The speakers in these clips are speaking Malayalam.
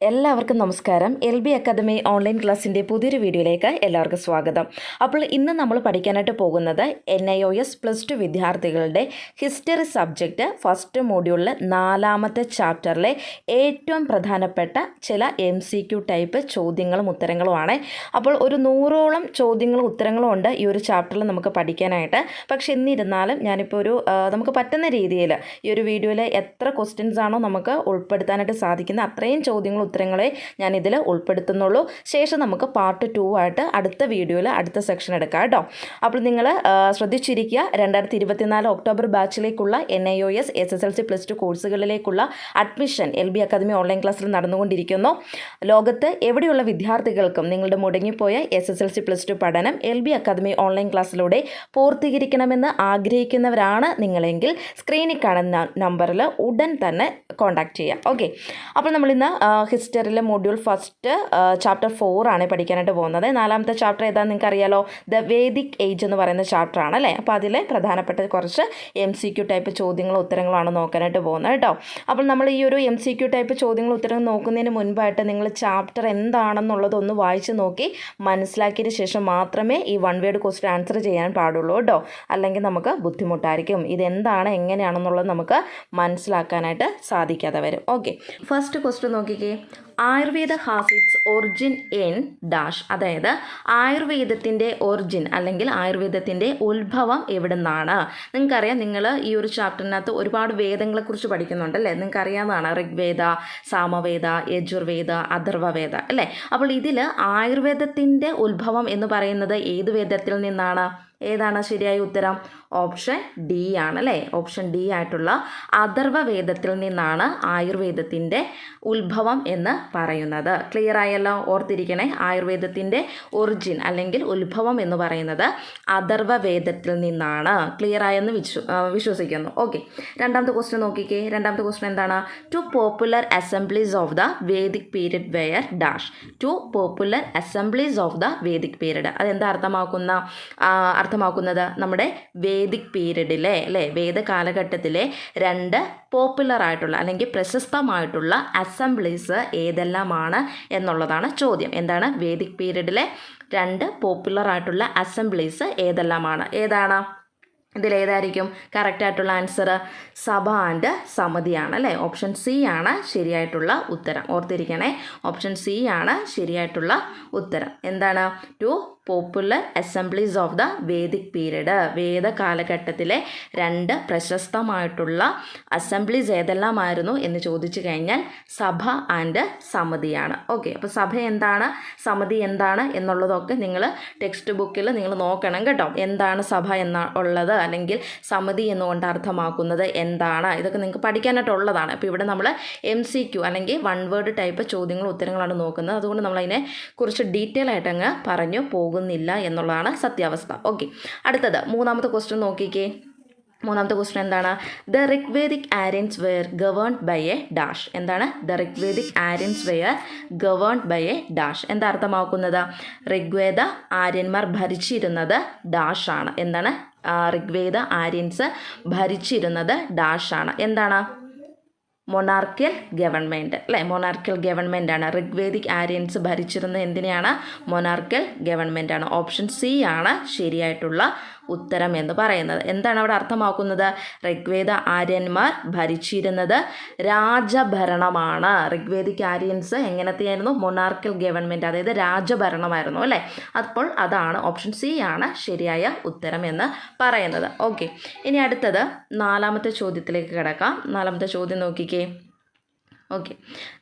എല്ലാവർക്കും നമസ്കാരം. എൽ ബി അക്കാദമി ഓൺലൈൻ ക്ലാസ്സിന്റെ പുതിയൊരു വീഡിയോയിലേക്ക് എല്ലാവർക്കും സ്വാഗതം. അപ്പോൾ ഇന്ന് നമ്മൾ പഠിക്കാനായിട്ട് പോകുന്നത് N I O S plus two വിദ്യാർത്ഥികളുടെ ഹിസ്റ്ററി സബ്ജക്റ്റ് ഫസ്റ്റ് മോഡ്യൂളിലെ നാലാമത്തെ ചാപ്റ്ററിലെ ഏറ്റവും പ്രധാനപ്പെട്ട ചില എം സി ക്യു ടൈപ്പ് ചോദ്യങ്ങളും ഉത്തരങ്ങളുമാണ് അപ്പോൾ ഒരു നൂറോളം ചോദ്യങ്ങളും ഉത്തരങ്ങളും ഉണ്ട് ഈ ഒരു ചാപ്റ്ററിൽ നമുക്ക് പഠിക്കാനായിട്ട്. പക്ഷെ എന്നിരുന്നാലും ഞാനിപ്പോൾ ഒരു നമുക്ക് പറ്റുന്ന രീതിയിൽ ഈ ഒരു വീഡിയോയിൽ എത്ര ക്വസ്റ്റ്യൻസ് ആണോ നമുക്ക് ഉൾപ്പെടുത്താനായിട്ട് സാധിക്കുന്ന അത്രയും ചോദ്യങ്ങളും ഉത്തരങ്ങളെ ഞാൻ ഇതിൽ ഉൾപ്പെടുത്തുന്നുള്ളൂ. ശേഷം നമുക്ക് പാർട്ട് ടു ആയിട്ട് അടുത്ത വീഡിയോയിൽ അടുത്ത സെക്ഷൻ എടുക്കാം കേട്ടോ. അപ്പോൾ നിങ്ങൾ ശ്രദ്ധിച്ചിരിക്കുക രണ്ടായിരത്തി ഇരുപത്തിനാല് October ബാച്ചിലേക്കുള്ള N I O S S S L C plus two കോഴ്സുകളിലേക്കുള്ള admission L B academy online ക്ലാസ്സിൽ നടന്നുകൊണ്ടിരിക്കുന്നു. ലോകത്ത് എവിടെയുള്ള വിദ്യാർത്ഥികൾക്കും നിങ്ങളുടെ മുടങ്ങിപ്പോയ S S L C plus two പഠനം എൽ ബി അക്കാദമി ഓൺലൈൻ ക്ലാസ്സിലൂടെ പൂർത്തീകരിക്കണമെന്ന് ആഗ്രഹിക്കുന്നവരാണ് നിങ്ങളെങ്കിൽ സ്ക്രീനിൽ കാണുന്ന നമ്പറിൽ ഉടൻ തന്നെ കോൺടാക്റ്റ് ചെയ്യാം. ഓക്കെ അപ്പോൾ നമ്മളിന്ന് ഹിസ്റ്ററിയിലെ മൊഡ്യൂൾ ഫസ്റ്റ് ചാപ്റ്റർ ഫോർ ആണ് പഠിക്കാനായിട്ട് പോകുന്നത്. നാലാമത്തെ ചാപ്റ്റർ ഏതാണെന്ന് നിങ്ങൾക്ക് അറിയാലോ ദ വേദിക് ഏജ് എന്ന് പറയുന്ന ചാപ്റ്റർ ആണ് അല്ലേ? അപ്പോൾ അതിലെ പ്രധാനപ്പെട്ട കുറച്ച് എം സി ക്യു ടൈപ്പ് ചോദ്യങ്ങളും ഉത്തരങ്ങളാണ് നോക്കാനായിട്ട് പോകുന്നത് കേട്ടോ. അപ്പോൾ നമ്മൾ ഈ ഒരു എം സി ക്യു ടൈപ്പ് ചോദ്യങ്ങളും ഉത്തരങ്ങൾ നോക്കുന്നതിന് മുൻപായിട്ട് നിങ്ങൾ ചാപ്റ്റർ എന്താണെന്നുള്ളത് ഒന്ന് വായിച്ച് നോക്കി മനസ്സിലാക്കിയതിന് ശേഷം മാത്രമേ ഈ വൺ വേഡ് ക്വസ്റ്റ്യൻ ആൻസർ ചെയ്യാൻ പാടുള്ളൂ കേട്ടോ. അല്ലെങ്കിൽ നമുക്ക് ബുദ്ധിമുട്ടായിരിക്കും. ഇതെന്താണ് എങ്ങനെയാണെന്നുള്ളത് നമുക്ക് മനസ്സിലാക്കാനായിട്ട് സാധിക്കാതെ വരും. ഓക്കെ ഫസ്റ്റ് ക്വസ്റ്റ്യൻ നോക്കിക്കേ. Ayurveda has its origin in dash അതായത് ആയുർവേദത്തിന്റെ ഒറിജിൻ അല്ലെങ്കിൽ ആയുർവേദത്തിന്റെ ഉത്ഭവം എവിടെ നിന്നാണ് നിങ്ങൾക്കറിയാം നിങ്ങൾ ഈ ഒരു ചാപ്റ്ററിനകത്ത് ഒരുപാട് വേദങ്ങളെക്കുറിച്ച് പഠിക്കുന്നുണ്ടല്ലേ നിങ്ങൾക്ക് അറിയാവുന്നതാണ് ഋഗ്വേദ സാമവേദ യജുർവേദ അഥർവവേദ അല്ലേ? അപ്പോൾ ഇതിൽ ആയുർവേദത്തിന്റെ ഉത്ഭവം എന്ന് പറയുന്നത് ഏത് വേദത്തിൽ നിന്നാണ്? ഏതാണ് ശരിയായ ഉത്തരം? ഓപ്ഷൻ ഡി ആണ് അല്ലേ ഓപ്ഷൻ ഡി ആയിട്ടുള്ള അഥർവ വേദത്തിൽ നിന്നാണ് ആയുർവേദത്തിന്റെ ഉത്ഭവം എന്ന് പറയുന്നത്. ക്ലിയർ ആയല്ലോ? ഓർത്തിരിക്കണേ. ആയുർവേദത്തിന്റെ ഒറിജിൻ അല്ലെങ്കിൽ ഉത്ഭവം എന്ന് പറയുന്നത് അഥർവ വേദത്തിൽ നിന്നാണ്. ക്ലിയർ ആയെന്ന് വിശ്വ വിശ്വസിക്കുന്നു. ഓക്കെ രണ്ടാമത്തെ ക്വസ്റ്റ്യൻ നോക്കിക്കേ. രണ്ടാമത്തെ ക്വസ്റ്റ്യൻ എന്താണ്? Two popular assemblies of the Vedic period were dash two popular assemblies of the Vedic period അതെന്താ അർത്ഥമാക്കുന്ന അർത്ഥമാക്കുന്നത്? നമ്മുടെ വേദിക് പീരീഡിലെ അല്ലേ? വേദ കാലഘട്ടത്തിലെ രണ്ട് പോപ്പുലർ ആയിട്ടുള്ള അല്ലെങ്കിൽ പ്രശസ്തമായിട്ടുള്ള അസംബ്ലീസ് ഏതെല്ലാമാണ് എന്നുള്ളതാണ് ചോദ്യം. എന്താണ്? വേദിക് പീരീഡിലെ രണ്ട് പോപ്പുലർ ആയിട്ടുള്ള അസംബ്ലീസ് ഏതെല്ലാമാണ്? ഏതാണ്? ഇതിലേതായിരിക്കും കറക്റ്റായിട്ടുള്ള ആൻസർ സഭ ആൻഡ് സമിതിയാണ് അല്ലേ? ഓപ്ഷൻ സി ആണ് ശരിയായിട്ടുള്ള ഉത്തരം. ഓർത്തിരിക്കണേ. ഓപ്ഷൻ സി ആണ് ശരിയായിട്ടുള്ള ഉത്തരം. എന്താണ്? Two popular assemblies of the Vedic period വേദ കാലഘട്ടത്തിലെ രണ്ട് പ്രശസ്തമായിട്ടുള്ള അസംബ്ലീസ് ഏതെല്ലാമായിരുന്നു എന്ന് ചോദിച്ചു കഴിഞ്ഞാൽ സഭ ആൻഡ് സമിതിയാണ്. ഓക്കെ അപ്പോൾ സഭ എന്താണ്? സമിതി എന്താണ്? എന്നുള്ളതൊക്കെ നിങ്ങൾ ടെക്സ്റ്റ് ബുക്കിൽ നിങ്ങൾ നോക്കണം കേട്ടോ. എന്താണ് സഭ എന്ന ഉള്ളത്? അല്ലെങ്കിൽ സമിതി എന്നുകൊണ്ട് അർത്ഥമാക്കുന്നത് എന്താണ്? ഇതൊക്കെ നിങ്ങൾക്ക് പഠിക്കാനായിട്ടുള്ളതാണ് അപ്പോൾ ഇവിടെ നമ്മൾ എം സി ക്യു അല്ലെങ്കിൽ വൺ വേർഡ് ടൈപ്പ് ചോദ്യങ്ങളും ഉത്തരങ്ങളാണ് നോക്കുന്നത്. അതുകൊണ്ട് നമ്മൾ അതിനെ കുറിച്ച് ഡീറ്റെയിൽ ആയിട്ട് അങ്ങ് പറഞ്ഞു പോകുന്നില്ല എന്നുള്ളതാണ് സത്യാവസ്ഥ. ഓക്കെ അടുത്തത് മൂന്നാമത്തെ ക്വസ്റ്റ്യൻ നോക്കിക്കേ. മൂന്നാമത്തെ ക്വസ്റ്റ്യൻ എന്താണ്? The Rigvedic Aryans were governed by a dash എന്താണ്? The Rigvedic Aryans were governed by a dash എന്താ അർത്ഥമാക്കുന്നത്? ഋഗ്വേദ ആര്യന്മാർ ഭരിച്ചിരുന്നത് ഡാഷാണ് എന്താണ്? ഋഗ്വേദ ആര്യൻസ് ഭരിച്ചിരുന്നത് ഡാഷാണ് എന്താണ്? മൊണാർക്കൽ ഗവൺമെന്റ് അല്ലേ? മൊണാർക്കൽ ഗവൺമെന്റ് ആണ്. ഋഗ്വേദിക് ആര്യൻസ് ഭരിച്ചിരുന്നത് എന്തിനെയാണ്? മൊണാർക്കൽ ഗവൺമെന്റ് ആണ്. ഓപ്ഷൻ സി ആണ് ശരിയായിട്ടുള്ള ഉത്തരം എന്ന് പറയുന്നത്. എന്താണ് അവിടെ അർത്ഥമാക്കുന്നത്? ഋഗ്വേദ ആര്യന്മാർ ഭരിച്ചിരുന്നത് രാജഭരണമാണ്. ഋഗ്വേദിക് ആര്യൻസ് എങ്ങനത്തെയായിരുന്നു? മൊണാർക്കൽ ഗവൺമെന്റ് അതായത് രാജഭരണമായിരുന്നു അല്ലേ? അപ്പോൾ അതാണ് ഓപ്ഷൻ സി ആണ് ശരിയായ ഉത്തരം എന്ന് പറയുന്നത്. ഓക്കെ ഇനി അടുത്തത് നാലാമത്തെ ചോദ്യത്തിലേക്ക് കിടക്കാം. നാലാമത്തെ ചോദ്യം നോക്കിക്കേ. ഓക്കെ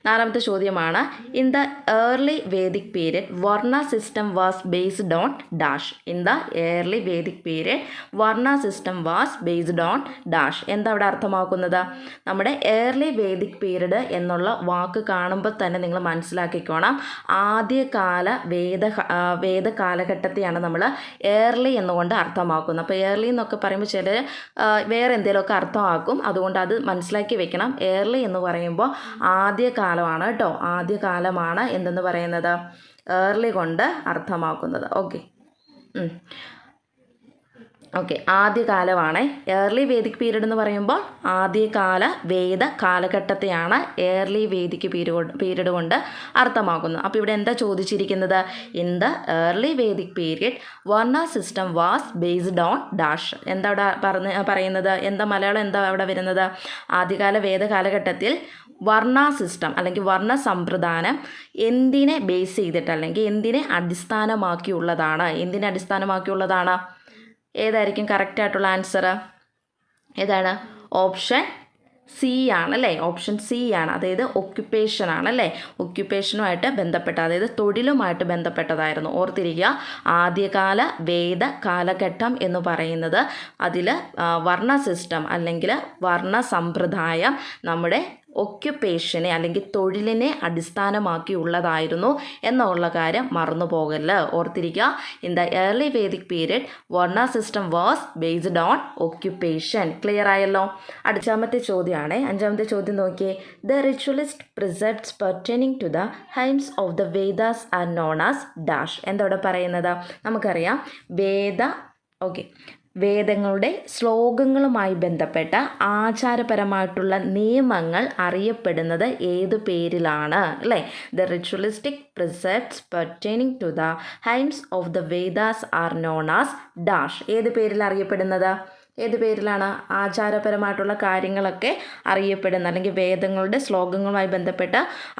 നാലാമത്തെ ചോദ്യമാണ്. In the early Vedic period varna system was based on dash in the early Vedic period varna system was based on dash എന്താ അവിടെ അർത്ഥമാക്കുന്നത്? നമ്മുടെ ഏർലി വേദിക് പീരിയഡ് എന്നുള്ള വാക്ക് കാണുമ്പോൾ തന്നെ നിങ്ങൾ മനസ്സിലാക്കിക്കോണം. ആദ്യകാല വേദ വേദ കാലഘട്ടത്തെയാണ് നമ്മൾ ഏർലി എന്നുകൊണ്ട് അർത്ഥമാക്കുന്നത്. അപ്പോൾ ഏർലി എന്നൊക്കെ പറയുമ്പോൾ ചില വേറെ എന്തെങ്കിലുമൊക്കെ അർത്ഥമാക്കും. അതുകൊണ്ട് അത് മനസ്സിലാക്കി വെക്കണം. ഏർലി എന്ന് പറയുമ്പോൾ ആദ്യകാലമാണ് കേട്ടോ. ആദ്യകാലമാണ് എന്തെന്ന് പറയുന്നത്? ഏർലി കൊണ്ട് അർത്ഥമാക്കുന്നത്. ഓക്കെ. ഓക്കെ. ആദ്യകാലമാണ്. ഏർലി വേദിക് പീരീഡ് എന്ന് പറയുമ്പോൾ ആദ്യകാല വേദ കാലഘട്ടത്തെയാണ് ഏർലി വേദിക് പീരീഡ് പീരീഡ് കൊണ്ട് അർത്ഥമാക്കുന്നത്. അപ്പോൾ ഇവിടെ എന്താ ചോദിച്ചിരിക്കുന്നത്? In the early Vedic period varna system was based on dash എന്താ പറഞ്ഞ് പറയുന്നത്? എന്താ മലയാളം എന്താ അവിടെ വരുന്നത്? ആദ്യകാല വേദ കാലഘട്ടത്തിൽ വർണ സിസ്റ്റം അല്ലെങ്കിൽ വർണ സമ്പ്രദാനം എന്തിനെ ബേസ് ചെയ്തിട്ട് അല്ലെങ്കിൽ എന്തിനെ അടിസ്ഥാനമാക്കിയുള്ളതാണ്? എന്തിനെ അടിസ്ഥാനമാക്കിയുള്ളതാണ്? ഏതായിരിക്കും കറക്റ്റ് ആയിട്ടുള്ള ആൻസർ ഏതാണ്? ഓപ്ഷൻ സി ആണ് അല്ലേ? ഓപ്ഷൻ സി ആണ്. അതായത് ഒക്യുപ്പേഷൻ ആണ് അല്ലേ? ഒക്യുപ്പേഷനുമായിട്ട് ബന്ധപ്പെട്ട അതായത് തൊഴിലുമായിട്ട് ബന്ധപ്പെട്ടതായിരുന്നു. ഓർത്തിരിക്കുക ആദ്യകാല വേദ കാലഘട്ടം എന്ന് പറയുന്നത് അതിൽ വർണ സിസ്റ്റം അല്ലെങ്കിൽ വർണ സമ്പ്രദായം നമ്മുടെ ഒക്യുപ്പേഷനെ അല്ലെങ്കിൽ തൊഴിലിനെ അടിസ്ഥാനമാക്കിയുള്ളതായിരുന്നു എന്നുള്ള കാര്യം മറന്നു പോകല്ല് ഓർത്തിരിക്കുക in the early Vedic period varna system was based on occupation clear ആയല്ലോ? അഞ്ചാമത്തെ ചോദ്യമാണ് അഞ്ചാമത്തെ ചോദ്യം നോക്കിയേ. The ritualist precepts pertaining to the hymns of the Vedas are known as dash എന്തവിടെ പറയുന്നത്? നമുക്കറിയാം. വേദ ഓക്കെ വേദങ്ങളുടെ ശ്ലോകങ്ങളുമായി ബന്ധപ്പെട്ട ആചാരപരമായിട്ടുള്ള നിയമങ്ങൾ അറിയപ്പെടുന്നത് ഏത് പേരിലാണ്? അല്ലേ? The ritualistic precepts pertaining to the hymns of the Vedas are known as dash ഏത് പേരിൽ അറിയപ്പെടുന്നത്? ഏത് പേരിലാണ് ആചാരപരമായിട്ടുള്ള കാര്യങ്ങളൊക്കെ അറിയപ്പെടുന്ന അല്ലെങ്കിൽ വേദങ്ങളുടെ ശ്ലോകങ്ങളുമായി ബന്ധപ്പെട്ട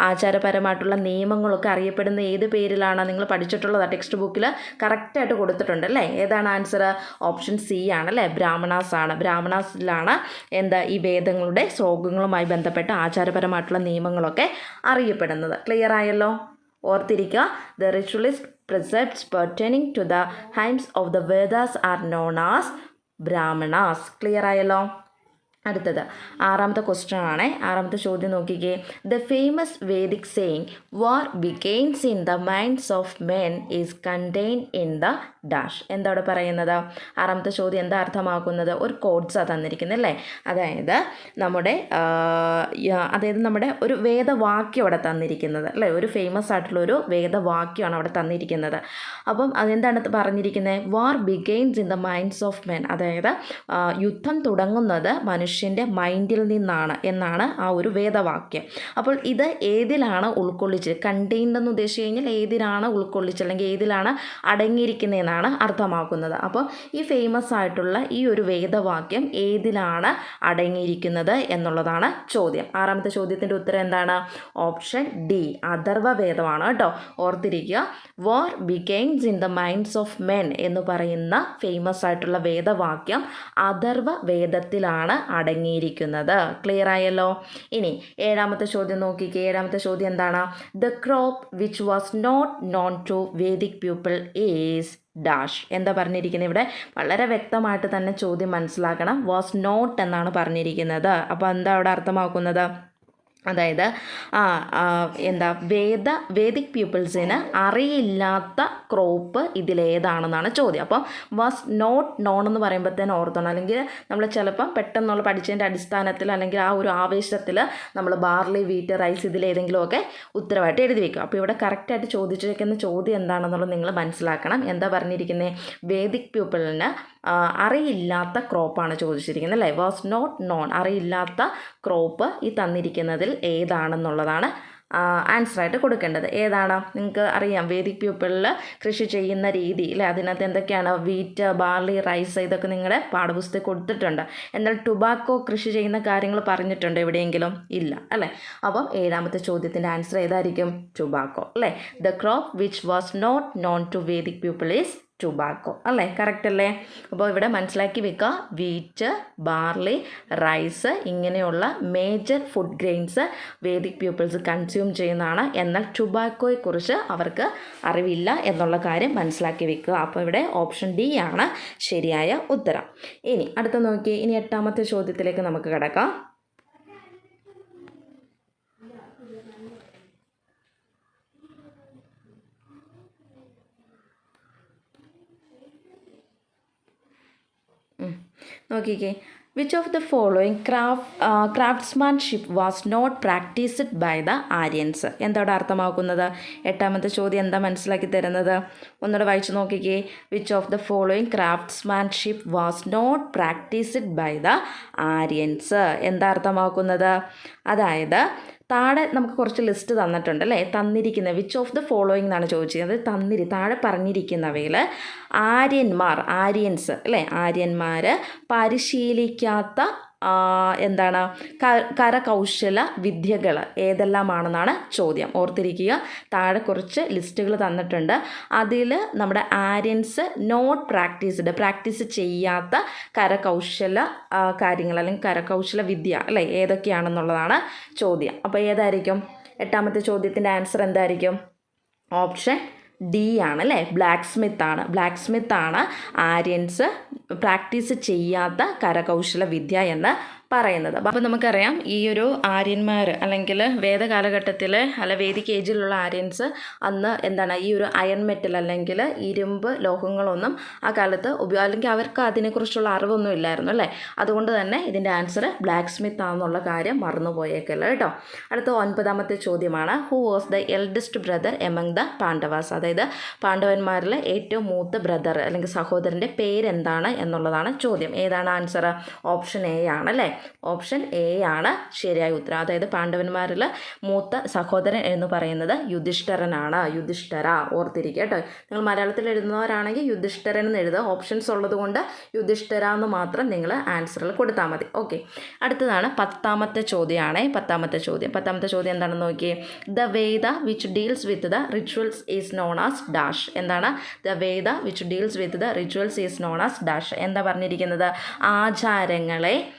ആചാരപരമായിട്ടുള്ള നിയമങ്ങളൊക്കെ അറിയപ്പെടുന്ന ഏത് പേരിലാണ് നിങ്ങൾ പഠിച്ചിട്ടുള്ളത്? ടെക്സ്റ്റ് ബുക്കിൽ കറക്റ്റായിട്ട് കൊടുത്തിട്ടുണ്ട് അല്ലേ? ഏതാണ് ആൻസർ ഓപ്ഷൻ സി ആണ് അല്ലേ? ബ്രാഹ്മണാസ് ആണ്. ബ്രാഹ്മണാസിലാണ് എന്താ ഈ വേദങ്ങളുടെ ശ്ലോകങ്ങളുമായി ബന്ധപ്പെട്ട ആചാരപരമായിട്ടുള്ള നിയമങ്ങളൊക്കെ അറിയപ്പെടുന്നത്. ക്ലിയർ ആയല്ലോ? ഓർത്തിരിക്കുക. The ritualist precepts pertaining to the hymns of the Vedas are known as Brahmanas clear ആയല്ലോ? അടുത്തത്. ആറാമത്തെ ക്വസ്റ്റ്യൻ ആണ്. ആറാമത്തെ ചോദ്യം നോക്കിക്കേ. The famous Vedic saying war begins in the minds of men is contain in the dash എന്താ അവിടെ പറയുന്നത്? ആറാമത്തെ ചോദ്യം എന്താ അർത്ഥമാക്കുന്നത്? ഒരു കോഡ്സാണ് തന്നിരിക്കുന്നത് അല്ലേ? അതായത് നമ്മുടെ അതായത് നമ്മുടെ ഒരു വേദവാക്യം അവിടെ തന്നിരിക്കുന്നത് അല്ലേ? ഒരു ഫേമസ് ആയിട്ടുള്ള ഒരു വേദവാക്യമാണ് അവിടെ തന്നിരിക്കുന്നത്. അപ്പം അതെന്താണ് പറഞ്ഞിരിക്കുന്നത് war begins in the minds of men അതായത് യുദ്ധം തുടങ്ങുന്നത് മനുഷ്യ മനുഷ്യന്റെ മൈൻഡിൽ നിന്നാണ് എന്നാണ് ആ ഒരു വേദവാക്യം. അപ്പോൾ ഇത് ഏതിലാണ് ഉൾക്കൊള്ളിച്ചത്? കണ്ടെയ്ൻഡ് എന്ന് ഉദ്ദേശിച്ച് കഴിഞ്ഞാൽ ഏതിലാണ് ഉൾക്കൊള്ളിച്ചത്? അല്ലെങ്കിൽ ഏതിലാണ് അടങ്ങിയിരിക്കുന്നതെന്നാണ് അർത്ഥമാക്കുന്നത്. അപ്പോൾ ഈ ഫേമസ് ആയിട്ടുള്ള ഈ ഒരു വേദവാക്യം ഏതിലാണ് അടങ്ങിയിരിക്കുന്നത് എന്നുള്ളതാണ് ചോദ്യം. ആറാമത്തെ ചോദ്യത്തിന്റെ ഉത്തരം എന്താണ്? ഓപ്ഷൻ ഡി അഥർവ വേദമാണ് കേട്ടോ. ഓർത്തിരിക്കുക war begins in the minds of men എന്ന് പറയുന്ന ഫേമസ് ആയിട്ടുള്ള വേദവാക്യം അഥർവ വേദത്തിലാണ് അടങ്ങിയിരിക്കുന്നത് ക്ലിയർ ആയല്ലോ? ഇനി ഏഴാമത്തെ ചോദ്യം നോക്കിക്കേ ഏഴാമത്തെ ചോദ്യം എന്താണ്? The crop which was not known to Vedic people is dash എന്താ പറഞ്ഞിരിക്കുന്നത് ഇവിടെ? വളരെ വ്യക്തമായിട്ട് തന്നെ ചോദ്യം മനസ്സിലാക്കണം. വാസ് നോട്ട് എന്നാണ് പറഞ്ഞിരിക്കുന്നത്. അപ്പോൾ എന്താ അവിടെ അർത്ഥമാക്കുന്നത്? അതായത് എന്താ വേദ വേദിക് പീപ്പിൾസിന് അറിയില്ലാത്ത ക്രോപ്പ് ഇതിലേതാണെന്നാണ് ചോദ്യം. അപ്പം വാസ് നോട്ട് നോൺ എന്ന് പറയുമ്പോഴത്തേന് ഓർത്തണം. അല്ലെങ്കിൽ നമ്മൾ ചിലപ്പം പെട്ടെന്നുള്ള പഠിച്ചതിന്റെ അടിസ്ഥാനത്തിൽ അല്ലെങ്കിൽ ആ ഒരു ആവേശത്തിൽ നമ്മൾ ബാർലി വീറ്റ് റൈസ് ഇതിലേതെങ്കിലുമൊക്കെ ഉത്തരവായിട്ട് എഴുതി വെക്കും. അപ്പോൾ ഇവിടെ കറക്റ്റായിട്ട് ചോദിച്ചിരിക്കുന്ന ചോദ്യം എന്താണെന്നുള്ളത് നിങ്ങൾ മനസ്സിലാക്കണം. എന്താ പറഞ്ഞിരിക്കുന്നത് വേദിക് പീപ്പിളിന് അറിയില്ലാത്ത ക്രോപ്പാണ് ചോദിച്ചിരിക്കുന്നത് അല്ലേ? വാസ് നോട്ട് നോൺ അറിയില്ലാത്ത ക്രോപ്പ് ഈ തന്നിരിക്കുന്നതിൽ ഏതാണെന്നുള്ളതാണ് ആൻസറായിട്ട് കൊടുക്കേണ്ടത്. ഏതാണ്? നിങ്ങൾക്ക് അറിയാം വേദിക് പീപ്പിളിൽ കൃഷി ചെയ്യുന്ന രീതി അല്ലേ? അതിനകത്ത് എന്തൊക്കെയാണ്? വീറ്റ് ബാർലി റൈസ് ഇതൊക്കെ നിങ്ങളുടെ പാഠപുസ്തകം കൊടുത്തിട്ടുണ്ട്. എന്നാൽ ടുബാക്കോ കൃഷി ചെയ്യുന്ന കാര്യങ്ങൾ പറഞ്ഞിട്ടുണ്ട് എവിടെയെങ്കിലും? ഇല്ല അല്ലേ? അപ്പം ഏഴാമത്തെ ചോദ്യത്തിന്റെ ആൻസർ ഏതായിരിക്കും? ടുബാക്കോ അല്ലേ? The crop which was not known to Vedic people is tobacco അല്ലേ? കറക്റ്റ് അല്ലേ? അപ്പോൾ ഇവിടെ മനസ്സിലാക്കി വെക്കുക. വീറ്റ് ബാർലി റൈസ് ഇങ്ങനെയുള്ള major food grains Vedic peoples consume ചെയ്യുന്നതാണ്. എന്നാൽ ടുബാക്കോയെക്കുറിച്ച് അവർക്ക് അറിവില്ല എന്നുള്ള കാര്യം മനസ്സിലാക്കി വെക്കുക. അപ്പോൾ ഇവിടെ ഓപ്ഷൻ ഡി ആണ് ശരിയായ ഉത്തരം. ഇനി അടുത്ത നോക്കി. ഇനി എട്ടാമത്തെ ചോദ്യത്തിലേക്ക് നമുക്ക് കിടക്കാം. നോക്കിക്കേ. Which of the following craft craftsmanship was not practised by the Aryans എന്താണ് അർത്ഥമാക്കുന്നത്? എട്ടാമത്തെ ചോദ്യം എന്താ മനസ്സിലാക്കി തരുന്നത്? ഒന്നുകൂടെ വായിച്ചു നോക്കിക്കേ. Which of the following craftsmanship was not practised by the Aryans എന്താ അർത്ഥമാക്കുന്നത്? അതായത് താഴെ നമുക്ക് കുറച്ച് ലിസ്റ്റ് തന്നിട്ടുണ്ട് അല്ലേ? തന്നിരിക്കുന്ന വിച്ച് ഓഫ് ദ ഫോളോയിങ് എന്നാണ് ചോദിച്ചത് തന്നിരി താഴെ പറഞ്ഞിരിക്കുന്നവയിൽ ആര്യന്മാർ ആര്യൻസ് അല്ലേ? ആര്യന്മാർ പരിശീലിക്കാത്ത എന്താണ്? കരകൗശല വിദ്യകൾ ഏതെല്ലാമാണെന്നാണ് ചോദ്യം. ഓർത്തിരിക്കുക താഴെ കുറച്ച് ലിസ്റ്റുകൾ തന്നിട്ടുണ്ട്. അതിൽ നമ്മുടെ ആര്യൻസ് നോട്ട് പ്രാക്ടീസ്ഡ് പ്രാക്ടീസ് ചെയ്യാത്ത കരകൗശല കാര്യങ്ങൾ അല്ലെങ്കിൽ കരകൗശല വിദ്യ അല്ലേ? ഏതൊക്കെയാണെന്നുള്ളതാണ് ചോദ്യം. അപ്പോൾ ഏതായിരിക്കും? എട്ടാമത്തെ ചോദ്യത്തിന്റെ ആൻസർ എന്തായിരിക്കും? ഓപ്ഷൻ ഡി ആണ് അല്ലേ ബ്ലാക്ക് സ്മിത്ത് ആണ്. ബ്ലാക്ക് സ്മിത്ത് ആണ് ആര്യൻസ് പ്രാക്ടീസ് ചെയ്യാത്ത കരകൗശല വിദ്യ എന്ന് പറയുന്നത്. അപ്പോൾ നമുക്കറിയാം ഈ ഒരു ആര്യന്മാർ അല്ലെങ്കിൽ വേദകാലഘട്ടത്തിൽ അല്ല വേദിക് ഏജിലുള്ള ആര്യൻസ് അന്ന് എന്താണ് ഈ ഒരു അയൺ മെറ്റൽ അല്ലെങ്കിൽ ഇരുമ്പ് ലോഹങ്ങളൊന്നും ആ കാലത്ത് ഉപയോഗ അല്ലെങ്കിൽ അവർക്ക് അതിനെക്കുറിച്ചുള്ള അറിവൊന്നും ഇല്ലായിരുന്നു അല്ലേ? അതുകൊണ്ട് തന്നെ ഇതിന്റെ ആൻസർ ബ്ലാക്ക് സ്മിത്ത് ആണെന്നുള്ള കാര്യം മറന്നുപോയേക്കല്ല കേട്ടോ. അടുത്ത ഒൻപതാമത്തെ ചോദ്യമാണ് who was the eldest brother among the Pandavas? അതായത് പാണ്ഡവന്മാരിലെ ഏറ്റവും മൂത്ത ബ്രദർ അല്ലെങ്കിൽ സഹോദരന്റെ പേരെന്താണ് എന്നുള്ളതാണ് ചോദ്യം. ഏതാണ് ആൻസർ ഓപ്ഷൻ എ ആണ് അല്ലേ? ഓപ്ഷൻ എ ആണ്. ശരിയായ ഉത്തരം. അതായത് പാണ്ഡവന്മാരിൽ മൂത്ത സഹോദരൻ എന്ന് പറയുന്നത് യുധിഷ്ഠരനാണ്. യുധിഷ്ഠര. ഓർത്തിരിക്കുക കേട്ടോ. നിങ്ങൾ മലയാളത്തിൽ എഴുതുന്നവരാണെങ്കിൽ യുധിഷ്ഠിരൻ എന്ന് എഴുതുക. ഓപ്ഷൻസ് ഉള്ളത് കൊണ്ട് യുധിഷ്ഠിര എന്ന് മാത്രം നിങ്ങൾ ആൻസറിൽ കൊടുത്താൽ മതി. ഓക്കെ. അടുത്തതാണ് പത്താമത്തെ ചോദ്യമാണ്. പത്താമത്തെ ചോദ്യം. പത്താമത്തെ ചോദ്യം എന്താണെന്ന് നോക്കിയേ. The Veda which deals with the rituals is known as dash. എന്താണ്? The Veda which deals with the rituals is known as dash. എന്താ പറഞ്ഞിരിക്കുന്നത്? ആചാരങ്ങളെ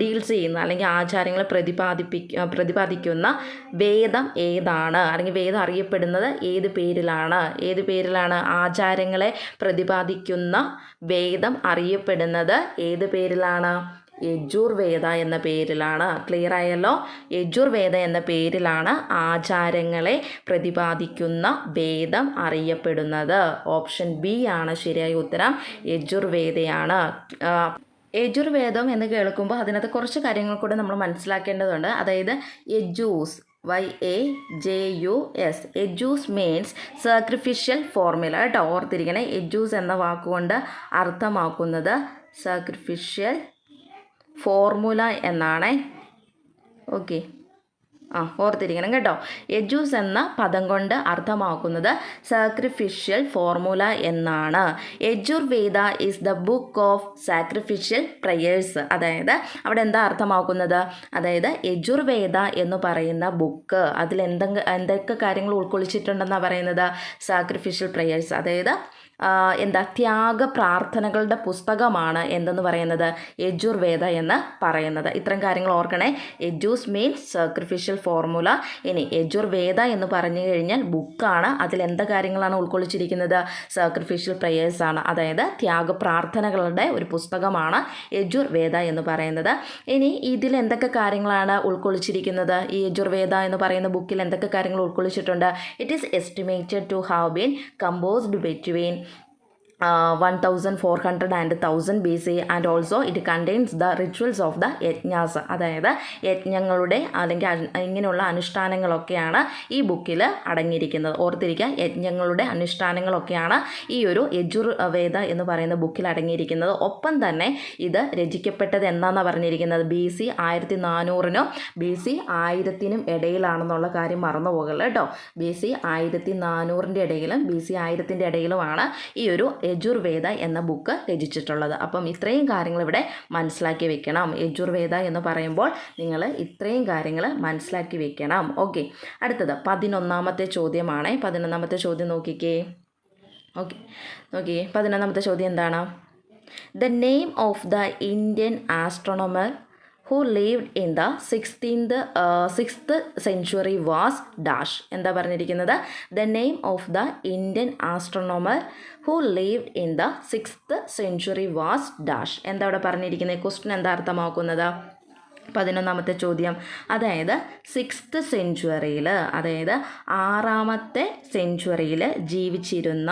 ഡീൽസ് ചെയ്യുന്ന അല്ലെങ്കിൽ ആചാരങ്ങളെ പ്രതിപാദിപ്പിക്ക പ്രതിപാദിക്കുന്ന വേദം ഏതാണ്? അല്ലെങ്കിൽ വേദം അറിയപ്പെടുന്നത് ഏത് പേരിലാണ്? ഏത് പേരിലാണ് ആചാരങ്ങളെ പ്രതിപാദിക്കുന്ന വേദം അറിയപ്പെടുന്നത്? ഏത് പേരിലാണ്? യജുർവേദ എന്ന പേരിലാണ്. ക്ലിയർ ആയല്ലോ? യജുർവേദ എന്ന പേരിലാണ് ആചാരങ്ങളെ പ്രതിപാദിക്കുന്ന വേദം അറിയപ്പെടുന്നത്. ഓപ്ഷൻ ബി ആണ് ശരിയായ ഉത്തരം. യജുർവേദയാണ്. യജുർവേദം എന്ന് കേൾക്കുമ്പോൾ അതിനകത്ത് കുറച്ച് കാര്യങ്ങൾ കൂടെ നമ്മൾ മനസ്സിലാക്കേണ്ടതുണ്ട്. അതായത് Yajus Y A J U S. Yajus means sacrificial formula കേട്ടോ ഓർത്തിരിക്കണേ. എജൂസ് എന്ന വാക്കുകൊണ്ട് അർത്ഥമാക്കുന്നത് സാക്രിഫിഷ്യൽ ഫോർമുല എന്നാണ്. ഓക്കെ ആ ഓർത്തിരിക്കണം കേട്ടോ. എജൂസ് എന്ന പദം കൊണ്ട് അർത്ഥമാക്കുന്നത് സാക്രിഫിഷ്യൽ ഫോർമുല എന്നാണ്. Yajurveda is the book of sacrificial prayers അതായത് അവിടെ എന്താ അർത്ഥമാക്കുന്നത്? അതായത് യജുർവേദ എന്ന് പറയുന്ന ബുക്ക് അതിൽ എന്തെങ്കിലും എന്തൊക്കെ കാര്യങ്ങൾ ഉൾക്കൊള്ളിച്ചിട്ടുണ്ടെന്നാണ് പറയുന്നത്? സാക്രിഫിഷ്യൽ പ്രയേഴ്സ് അതായത് എന്താ ത്യാഗ പ്രാർത്ഥനകളുടെ പുസ്തകമാണ് എന്തെന്ന് പറയുന്നത്? യജുർവേദ എന്ന് പറയുന്നത്. ഇത്തരം കാര്യങ്ങൾ ഓർക്കണേ. യജൂസ് മീൻസ് സാക്രിഫിഷ്യൽ ഫോർമുല ഇനി യജുർവേദ എന്ന് പറഞ്ഞു കഴിഞ്ഞാൽ ബുക്കാണ് അതിൽ എന്താ കാര്യങ്ങളാണ് ഉൾക്കൊള്ളിച്ചിരിക്കുന്നത്? സാക്രിഫിഷ്യൽ പ്രയേഴ്സ് ആണ്. അതായത് ത്യാഗ പ്രാർത്ഥനകളുടെ ഒരു പുസ്തകമാണ് യജുർവേദ എന്ന് പറയുന്നത്. ഇനി ഇതിൽ എന്തൊക്കെ കാര്യങ്ങളാണ് ഉൾക്കൊള്ളിച്ചിരിക്കുന്നത്? ഈ യജുർവേദ എന്ന് പറയുന്ന ബുക്കിൽ എന്തൊക്കെ കാര്യങ്ങൾ ഉൾക്കൊള്ളിച്ചിട്ടുണ്ട്? It is estimated to have been composed between one thousand four hundred and thousand B C and also it contains the rituals of the yajnas. അതായത് യജ്ഞങ്ങളുടെ അല്ലെങ്കിൽ ഇങ്ങനെയുള്ള അനുഷ്ഠാനങ്ങളൊക്കെയാണ് ഈ ബുക്കിൽ അടങ്ങിയിരിക്കുന്നത്. ഓർത്തിരിക്കുക യജ്ഞങ്ങളുടെ അനുഷ്ഠാനങ്ങളൊക്കെയാണ് ഈ ഒരു യജുർവേദ എന്ന് പറയുന്ന ബുക്കിൽ അടങ്ങിയിരിക്കുന്നത്. ഒപ്പം തന്നെ ഇത് രചിക്കപ്പെട്ടത് എന്നാണ് പറഞ്ഞിരിക്കുന്നത്. ബി സി ആയിരത്തി നാനൂറിനും ബി സി ആയിരത്തിനും ഇടയിലാണെന്നുള്ള കാര്യം മറന്നു പോകല്ലോ കേട്ടോ ബി സി ആയിരത്തി നാനൂറിന്റെ ഇടയിലും ബി സി ആയിരത്തിന്റെ ഇടയിലുമാണ് ഈ ഒരു യജുർവേദ എന്ന ബുക്ക് രചിച്ചിട്ടുള്ളത്. അപ്പം ഇത്രയും കാര്യങ്ങൾ ഇവിടെ മനസ്സിലാക്കി വെക്കണം. യജുർവേദ എന്ന് പറയുമ്പോൾ നിങ്ങൾ ഇത്രയും കാര്യങ്ങൾ മനസ്സിലാക്കി വെക്കണം. ഓക്കെ അടുത്തത് പതിനൊന്നാമത്തെ ചോദ്യമാണ്. പതിനൊന്നാമത്തെ ചോദ്യം നോക്കിക്കേ. ഓക്കെ നോക്കിയേ. പതിനൊന്നാമത്തെ ചോദ്യം എന്താണ്? The name of the Indian astronomer who lived in the sixteenth sixth century was dash എന്താ പറഞ്ഞിരിക്കുന്നത്? The name of the Indian astronomer who lived in the sixth century was dash എന്താ അവിടെ പറഞ്ഞിരിക്കുന്നത്? ക്വസ്റ്റ്യൻ എന്താ അർത്ഥമാക്കുന്നത്? പതിനൊന്നാമത്തെ ചോദ്യം. അതായത് സിക്സ്ത് സെഞ്ച്വറിയിൽ അതായത് ആറാമത്തെ സെഞ്ച്വറിയിൽ ജീവിച്ചിരുന്ന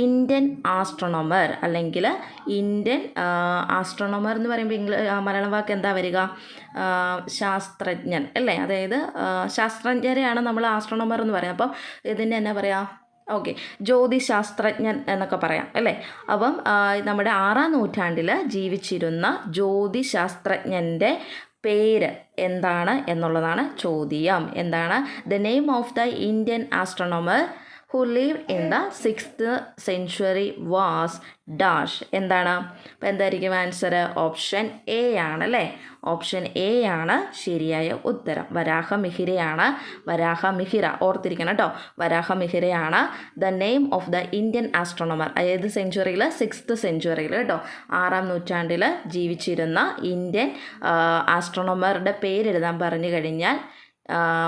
ഇന്ത്യൻ ആസ്ട്രോണോമർ അല്ലെങ്കിൽ ഇന്ത്യൻ ആസ്ട്രോണോമർ എന്ന് പറയുമ്പോൾ ഇംഗ്ല മലയാളം വാക്ക് എന്താ വരിക? ശാസ്ത്രജ്ഞൻ അല്ലേ? അതായത് ശാസ്ത്രജ്ഞരെയാണ് നമ്മൾ ആസ്ട്രോണോമർ എന്ന് പറയുന്നത്. അപ്പം ഇതിന് എന്നാ പറയുക ഓക്കെ ജ്യോതിശാസ്ത്രജ്ഞൻ എന്നൊക്കെ പറയാം അല്ലേ? അപ്പം നമ്മുടെ ആറാം നൂറ്റാണ്ടിൽ ജീവിച്ചിരുന്ന ജ്യോതിശാസ്ത്രജ്ഞന്റെ പേര് എന്താണ് എന്നുള്ളതാണ് ചോദ്യം. എന്താണ്? The name of the Indian astronomer who live in the sixth century was dash എന്താണ്? അപ്പം എന്തായിരിക്കും ആൻസർ ഓപ്ഷൻ എ ആണ് അല്ലേ ഓപ്ഷൻ എ ആണ് ശരിയായ ഉത്തരം. വരാഹമിഹിരയാണ് വരാഹമിഹിര ഓർത്തിരിക്കണം കേട്ടോ വരാഹമിഹിരയാണ് the name of the Indian astronomer ഏത് സെഞ്ച്വറിയിൽ സിക്സ്ത് സെഞ്ച്വറിയിൽ കേട്ടോ ആറാം നൂറ്റാണ്ടിൽ ജീവിച്ചിരുന്ന ഇന്ത്യൻ ആസ്ട്രോണമറുടെ പേരെഴുതാൻ പറഞ്ഞു കഴിഞ്ഞാൽ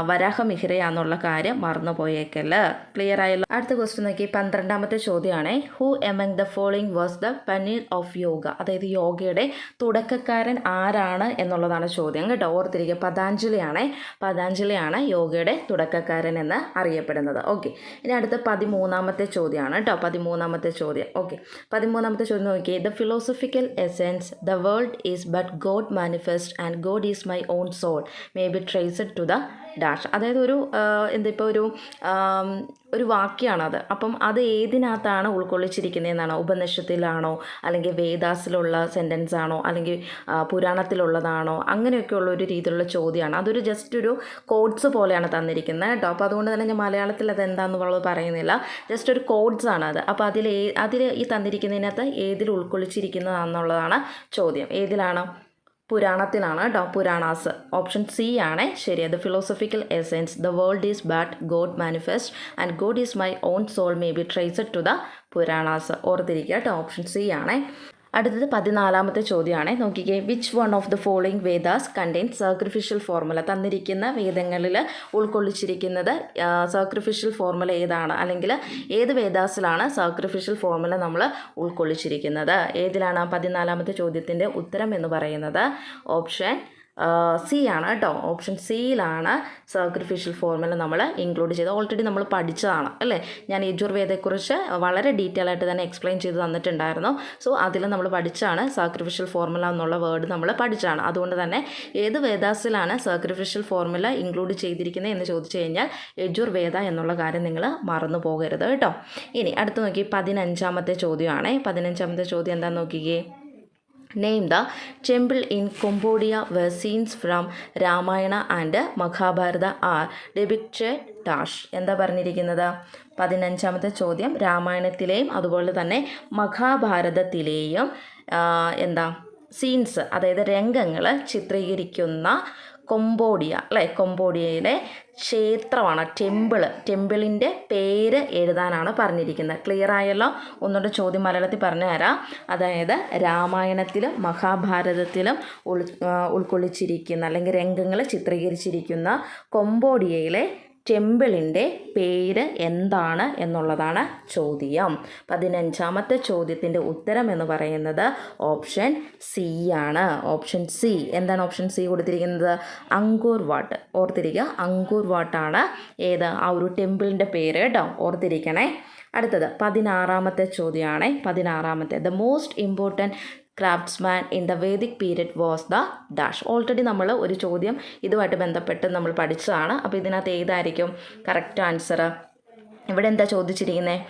വരാഹമിഹിരയാന്നുള്ള കാര്യം മറന്നു പോയേക്കല്ല ക്ലിയർ ആയല്ലോ. അടുത്ത ക്വസ്റ്റ്യൻ നോക്കി. പന്ത്രണ്ടാമത്തെ ചോദ്യമാണ്. Who among the following was the pioneer of yoga അതായത് യോഗയുടെ തുടക്കക്കാരൻ ആരാണ് എന്നുള്ളതാണ് ചോദ്യം കേട്ടോ. ഓർത്തിരിക്കുക. പതാഞ്ജലിയാണ്. പതാഞ്ജലിയാണ് യോഗയുടെ തുടക്കക്കാരൻ എന്ന് അറിയപ്പെടുന്നത്. ഓക്കെ ഇനി അടുത്ത പതിമൂന്നാമത്തെ ചോദ്യമാണ് കേട്ടോ. പതിമൂന്നാമത്തെ ചോദ്യം. ഓക്കെ പതിമൂന്നാമത്തെ ചോദ്യം നോക്കി the philosophical essence the world is but God manifest and God is my own soul may be traced to the dash. അതായത് ഒരു എന്താ ഇപ്പോൾ ഒരു ഒരു വാക്യമാണത് അപ്പം അത് ഏതിനകത്താണ് ഉൾക്കൊള്ളിച്ചിരിക്കുന്നതെന്നാണോ? ഉപനിഷത്തിലാണോ? അല്ലെങ്കിൽ വേദാസിലുള്ള സെന്റൻസ് ആണോ? അല്ലെങ്കിൽ പുരാണത്തിലുള്ളതാണോ? അങ്ങനെയൊക്കെയുള്ള ഒരു രീതിയിലുള്ള ചോദ്യമാണ്. അതൊരു ജസ്റ്റ് ഒരു കോഡ്സ് പോലെയാണ് തന്നിരിക്കുന്നത് കേട്ടോ. അപ്പോൾ അതുകൊണ്ട് തന്നെ ഞാൻ മലയാളത്തിൽ അത് എന്താണെന്നുള്ളത് പറയുന്നില്ല. ജസ്റ്റ് ഒരു കോഡ്സ് ആണ് അത്. അപ്പോൾ അതിൽ അതിൽ ഈ തന്നിരിക്കുന്നതിനകത്ത് ഏതിൽ ഉൾക്കൊള്ളിച്ചിരിക്കുന്നതാണെന്നുള്ളതാണ് ചോദ്യം. ഏതിലാണ്? പുരാണത്തിലാണ് കേട്ടോ. പുരാണാസ്. ഓപ്ഷൻ സി ആണ്. ശരി അത് philosophical essence the world is but God manifest and God is my own soul may be traced to the Puranas. ഓർത്തിരിക്കുക കേട്ടോ. ഓപ്ഷൻ സി ആണ്. അടുത്തത് പതിനാലാമത്തെ ചോദ്യമാണ്. നോക്കിക്കേ which one of the following Vedas contain sacrificial formula തന്നിരിക്കുന്ന വേദങ്ങളിൽ ഉൾക്കൊള്ളിച്ചിരിക്കുന്നത് സാക്രിഫിഷ്യൽ ഫോർമുല ഏതാണ്? അല്ലെങ്കിൽ ഏത് വേദാസിലാണ് സാക്രിഫിഷ്യൽ ഫോർമുല നമ്മൾ ഉൾക്കൊള്ളിച്ചിരിക്കുന്നത്? ഏതിലാണ് പതിനാലാമത്തെ ചോദ്യത്തിന്റെ ഉത്തരം എന്ന് പറയുന്നത്? ഓപ്ഷൻ സി ആണ് കേട്ടോ. ഓപ്ഷൻ സിയിലാണ് സാക്രിഫിഷ്യൽ ഫോർമുല നമ്മൾ ഇൻക്ലൂഡ് ചെയ്ത് ഓൾറെഡി നമ്മൾ പഠിച്ചതാണ് അല്ലേ? ഞാൻ യജുർവേദയെക്കുറിച്ച് വളരെ ഡീറ്റെയിൽ ആയിട്ട് തന്നെ എക്സ്പ്ലെയിൻ ചെയ്ത് തന്നിട്ടുണ്ടായിരുന്നു. സോ അതിൽ നമ്മൾ പഠിച്ചാണ് സാക്രിഫിഷ്യൽ ഫോർമുല എന്നുള്ള വേർഡ് നമ്മൾ പഠിച്ചാണ് അതുകൊണ്ട് തന്നെ ഏത് വേദാസിലാണ് സാക്രിഫിഷ്യൽ ഫോർമുല ഇൻക്ലൂഡ് ചെയ്തിരിക്കുന്നത് എന്ന് ചോദിച്ചു കഴിഞ്ഞാൽ യജുർവേദ എന്നുള്ള കാര്യം നിങ്ങൾ മറന്നു പോകരുത് കേട്ടോ. ഇനി അടുത്ത് നോക്കി പതിനഞ്ചാമത്തെ ചോദ്യമാണേ. പതിനഞ്ചാമത്തെ ചോദ്യം എന്താണെന്ന് നോക്കിക്കേ. Name the temple in Cambodia were scenes from Ramayana and Mahabharata are depicted dash എന്താ പറഞ്ഞിരിക്കുന്നത്? പതിനഞ്ചാമത്തെ ചോദ്യം. രാമായണത്തിലെയും അതുപോലെ തന്നെ മഹാഭാരതത്തിലെയും എന്താ സീൻസ് അതായത് രംഗങ്ങൾ ചിത്രീകരിക്കുന്ന കൊംബോഡിയ അല്ലേ? കൊമ്പോഡിയയിലെ ക്ഷേത്രമാണ് ടെമ്പിൾ ടെമ്പിളിന്റെ പേര് എഴുതാനാണ് പറഞ്ഞിരിക്കുന്നത്. ക്ലിയർ ആയല്ലോ? ഒന്നുകൂടെ ചോദ്യം മലയാളത്തിൽ പറഞ്ഞു തരാം അതായത് രാമായണത്തിലും മഹാഭാരതത്തിലും ഉൾ ഉൾക്കൊള്ളിച്ചിരിക്കുന്ന അല്ലെങ്കിൽ രംഗങ്ങൾ ചിത്രീകരിച്ചിരിക്കുന്ന കൊംബോഡിയയിലെ ടെമ്പിളിന്റെ പേര് എന്താണ് എന്നുള്ളതാണ് ചോദ്യം. പതിനഞ്ചാമത്തെ ചോദ്യത്തിന്റെ ഉത്തരം എന്ന് പറയുന്നത് ഓപ്ഷൻ സി ആണ്. ഓപ്ഷൻ സി എന്താണ് ഓപ്ഷൻ സി കൊടുത്തിരിക്കുന്നത്? Angkor Wat. ഓർത്തിരിക്കുക അങ്കൂർ വാട്ടാണ്. ഏത്? ആ ഒരു ടെമ്പിളിന്റെ പേര് കേട്ടോ. ഓർത്തിരിക്കണേ. അടുത്തത് പതിനാറാമത്തെ ചോദ്യമാണ്. പതിനാറാമത്തെ the most important craftsman in the Vedic period was the dash already നമ്മൾ ഒരു ചോദ്യം ഇതുമായിട്ട് ബന്ധപ്പെട്ട് നമ്മൾ പഠിച്ചതാണ്. അപ്പോൾ ഇതിനകത്ത് ഏതായിരിക്കും? കറക്റ്റ് ആൻസർ ഇവിടെ എന്താ ചോദിച്ചിരിക്കുന്നത്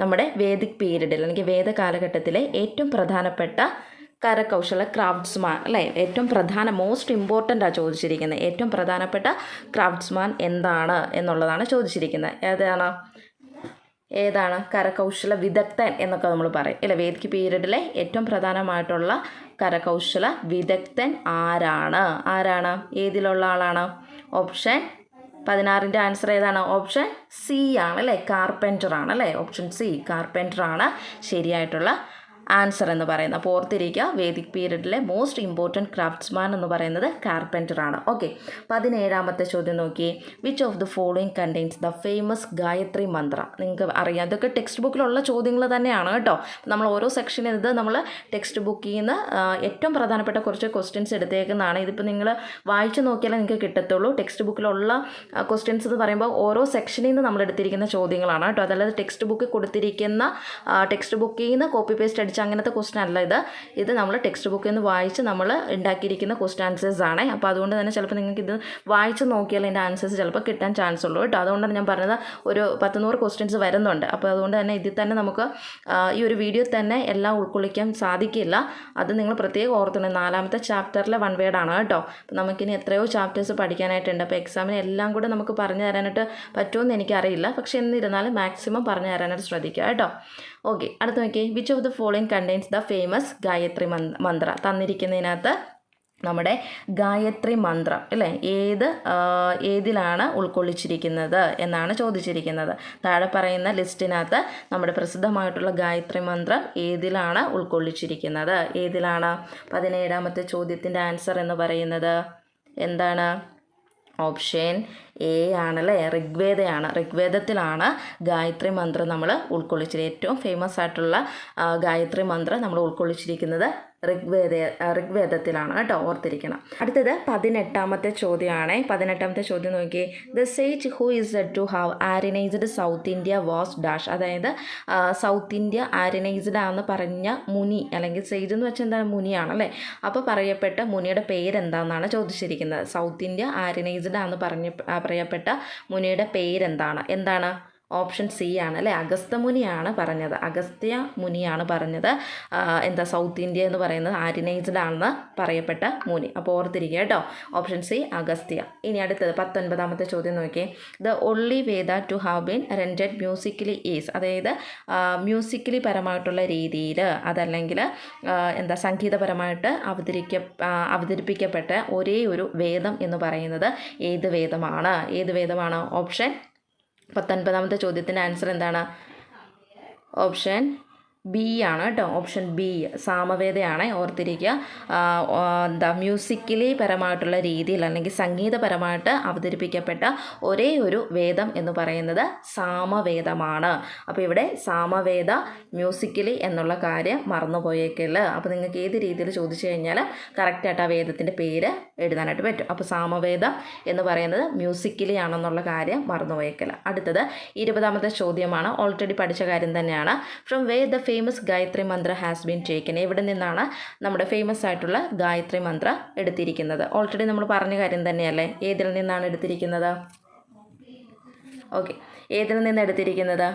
നമ്മുടെ വേദിക് പീരീഡിൽ അല്ലെങ്കിൽ വേദ കാലഘട്ടത്തിലെ ഏറ്റവും പ്രധാനപ്പെട്ട കരകൗശല ക്രാഫ്റ്റ്സ്മാൻ അല്ലേ? ഏറ്റവും പ്രധാന മോസ്റ്റ് ഇമ്പോർട്ടന്റ് ആണ് ചോദിച്ചിരിക്കുന്നത് ഏറ്റവും പ്രധാനപ്പെട്ട ക്രാഫ്റ്റ്സ്മാൻ എന്താണ് എന്നുള്ളതാണ് ചോദിച്ചിരിക്കുന്നത് ഏതാണ്? ഏതാണ്? കരകൗശല വിദഗ്ധൻ എന്നൊക്കെ നമ്മൾ പറയും. അല്ലേ? വേദിക്ക് പീരീഡിലെ ഏറ്റവും പ്രധാനമായിട്ടുള്ള കരകൗശല വിദഗ്ധൻ ആരാണ്? ആരാണ്? ഏതിലുള്ള ആളാണ്? ഓപ്ഷൻ പതിനാറിന്റെ ആൻസർ ഏതാണ്? ഓപ്ഷൻ സി ആണ് അല്ലേ? കാർപ്പന്റർ ആണ് അല്ലേ? ഓപ്ഷൻ സി കാർപ്പന്റർ ആണ് ശരിയായിട്ടുള്ള ആൻസർ എന്ന് പറയുന്നത്. അപ്പോൾ ഓർത്തിരിക്കുക വേദിക് പീരീഡിലെ മോസ്റ്റ് ഇമ്പോർട്ടന്റ് ക്രാഫ്റ്റ്സ്മാൻ എന്ന് പറയുന്നത് കാർപ്പന്റർ ആണ്. ഓക്കെ പതിനേഴാമത്തെ ചോദ്യം നോക്കി which of the following contains the famous Gayatri mantra നിങ്ങൾക്ക് അറിയാം. ഇതൊക്കെ ടെക്സ്റ്റ് ബുക്കിലുള്ള ചോദ്യങ്ങൾ തന്നെയാണ് കേട്ടോ. നമ്മൾ ഓരോ സെക്ഷനിൽ ഇത് നമ്മൾ ടെക്സ്റ്റ് ബുക്കിൽ നിന്ന് ഏറ്റവും പ്രധാനപ്പെട്ട കുറച്ച് ക്വസ്റ്റ്യൻസ് എടുത്തേക്കുന്നതാണ്. ഇതിപ്പോൾ നിങ്ങൾ വായിച്ചു നോക്കിയാലേ നിങ്ങൾക്ക് കിട്ടത്തുള്ളൂ. ടെക്സ്റ്റ് ബുക്കിലുള്ള ക്വസ്റ്റ്യൻസ് എന്ന് പറയുമ്പോൾ ഓരോ സെക്ഷനിൽ നിന്ന് നമ്മൾ എടുത്തിരിക്കുന്ന ചോദ്യങ്ങളാണ് കേട്ടോ. അതല്ലാതെ ടെക്സ്റ്റ് ബുക്കിൽ കൊടുത്തിരിക്കുന്ന ടെക്സ്റ്റ് ബുക്കിൽ നിന്ന് കോപ്പി പേസ്റ്റ് അടിച്ച് അങ്ങനത്തെ ക്വസ്റ്റ്യൻ അല്ല ഇത്. ഇത് നമ്മൾ ടെക്സ്റ്റ് ബുക്കിൽ നിന്ന് വായിച്ച് നമ്മൾ ഉണ്ടാക്കിയിരിക്കുന്ന ക്വസ്റ്റ്യൻ ആൻസേഴ്സ് ആണ്. അപ്പോൾ അതുകൊണ്ട് തന്നെ ചിലപ്പോൾ നിങ്ങൾക്ക് ഇത് വായിച്ച് നോക്കിയാൽ അതിന്റെ ആൻസേഴ്സ് ചിലപ്പോൾ കിട്ടാൻ ചാൻസ് ഉള്ളൂ കേട്ടോ. അതുകൊണ്ടാണ് ഞാൻ പറഞ്ഞത് ഒരു പത്ത് നൂറ് ക്വസ്റ്റ്യൻസ് വരുന്നുണ്ട്. അപ്പോൾ അതുകൊണ്ട് തന്നെ ഇതിൽ തന്നെ നമുക്ക് ഈ ഒരു വീഡിയോ തന്നെ എല്ലാം ഉൾക്കൊള്ളിക്കാൻ സാധിക്കില്ല. അത് നിങ്ങൾ പ്രത്യേകം ഓർത്തണം. നാലാമത്തെ ചാപ്റ്ററിലെ വൺ വേർഡാണ് കേട്ടോ. അപ്പോൾ നമുക്കിനി എത്രയോ ചാപ്റ്റേഴ്സ് പഠിക്കാനായിട്ടുണ്ട്. അപ്പോൾ എക്സാമിന് എല്ലാം കൂടെ നമുക്ക് പറഞ്ഞു തരാനായിട്ട് പറ്റുമെന്ന് എനിക്കറിയില്ല. പക്ഷേ എന്നിരുന്നാലും മാക്സിമം പറഞ്ഞു തരാനായിട്ട് ശ്രദ്ധിക്കുക കേട്ടോ. ഓക്കെ അടുത്ത് നോക്കി which of the following contains the famous Gayatri mantra തന്നിരിക്കുന്നതിനകത്ത് നമ്മുടെ ഗായത്രി മന്ത്രം അല്ലേ? ഏത് ഏതിലാണ് ഉൾക്കൊള്ളിച്ചിരിക്കുന്നത് എന്നാണ് ചോദിച്ചിരിക്കുന്നത്. താഴെ പറയുന്ന ലിസ്റ്റിനകത്ത് നമ്മുടെ പ്രസിദ്ധമായിട്ടുള്ള ഗായത്രി മന്ത്രം ഏതിലാണ് ഉൾക്കൊള്ളിച്ചിരിക്കുന്നത്? ഏതിലാണ്? പതിനേഴാമത്തെ ചോദ്യത്തിന്റെ ആൻസർ എന്ന് പറയുന്നത് എന്താണ്? ഓപ്ഷൻ എ ആണല്ലേ? ഋഗ്വേദയാണ്. ഋഗ്വേദത്തിലാണ് ഗായത്രി മന്ത്രം നമ്മൾ ഉൾക്കൊള്ളിച്ചത്. ഏറ്റവും ഫേമസ് ആയിട്ടുള്ള ഗായത്രി മന്ത്രം നമ്മൾ ഉൾക്കൊള്ളിച്ചിരിക്കുന്നത് ഋഗ്വേദ ഋഗ്വേദത്തിലാണ് കേട്ടോ. ഓർത്തിരിക്കണം. അടുത്തത് പതിനെട്ടാമത്തെ ചോദ്യമാണ്. പതിനെട്ടാമത്തെ ചോദ്യം നോക്കി the sage who is to have Aryanised south India was dash അതായത് സൗത്ത് ഇന്ത്യ ആരിനൈസ്ഡ് ആണെന്ന് പറഞ്ഞ മുനി അല്ലെങ്കിൽ സേജ് എന്ന് വെച്ചാൽ എന്താണ്? മുനിയാണല്ലേ അപ്പോൾ പറയപ്പെട്ട മുനിയുടെ പേരെന്താണെന്നാണ് ചോദിച്ചിരിക്കുന്നത്. സൗത്ത് ഇന്ത്യ ആരിനൈസ്ഡ് ആണെന്ന് പറഞ്ഞ ആ, പറയപ്പെട്ട മുനിയുടെ പേരെന്താണ്? എന്താണ്? ഓപ്ഷൻ സി ആണ് അല്ലേ? അഗസ്ത്യ മുനിയാണ് പറഞ്ഞത്. അഗസ്ത്യ മുനിയാണ് പറഞ്ഞത്. എന്താ സൗത്ത് ഇന്ത്യ എന്ന് പറയുന്നത് ആരിനൈസ്ഡ് ആണെന്ന് പറയപ്പെട്ട മുനി. അപ്പോൾ ഓർത്തിരിക്കുക കേട്ടോ. Option C Agastya. ഇനി അടുത്തത് പത്തൊൻപതാമത്തെ ചോദ്യം നോക്കിയേ. The only Veda to have been rendered musically is. അതായത് മ്യൂസിക്കലി പരമായിട്ടുള്ള രീതിയിൽ അതല്ലെങ്കിൽ എന്താ സംഗീതപരമായിട്ട് അവതരിക്ക അവതരിപ്പിക്കപ്പെട്ട ഒരേ ഒരു വേദം എന്ന് പറയുന്നത് ഏത് വേദമാണ്? ഏത് വേദമാണ്? ഓപ്ഷൻ പത്തൊൻപതാമത്തെ ചോദ്യത്തിന്റെ ആൻസർ എന്താണ്? ഓപ്ഷൻ ബി ആണ് കേട്ടോ ഓപ്ഷൻ ബി സാമവേദയാണ് ഓർത്തിരിക്കുക. എന്താ മ്യൂസിക്കലി പരമായിട്ടുള്ള രീതിയിൽ അല്ലെങ്കിൽ സംഗീതപരമായിട്ട് അവതരിപ്പിക്കപ്പെട്ട ഒരേ ഒരു വേദം എന്ന് പറയുന്നത് സാമവേദമാണ്. അപ്പോൾ ഇവിടെ സാമവേദ മ്യൂസിക്കലി എന്നുള്ള കാര്യം മറന്നുപോയേക്കൽ അപ്പോൾ നിങ്ങൾക്ക് ഏത് രീതിയിൽ ചോദിച്ചു കഴിഞ്ഞാൽ കറക്റ്റായിട്ട് ആ വേദത്തിന്റെ പേര് എഴുതാനായിട്ട് പറ്റും. അപ്പോൾ സാമവേദം എന്ന് പറയുന്നത് മ്യൂസിക്കലി ആണെന്നുള്ള കാര്യം മറന്നുപോയേക്കൽ അടുത്തത് ഇരുപതാമത്തെ ചോദ്യമാണ്. ഓൾറെഡി പഠിച്ച കാര്യം തന്നെയാണ്. From where the famous Gayatri mantra has been taken എവിടെ നിന്നാണ് നമ്മുടെ ഫേമസ് ആയിട്ടുള്ള ഗായത്രി മന്ത്ര എടുത്തിരിക്കുന്നത്? ഓൾറെഡി നമ്മൾ പറഞ്ഞ കാര്യം തന്നെയല്ലേ? ഏതിൽ നിന്നാണ് എടുത്തിരിക്കുന്നത്? ഓക്കെ ഏതിൽ നിന്ന് എടുത്തിരിക്കുന്നത്?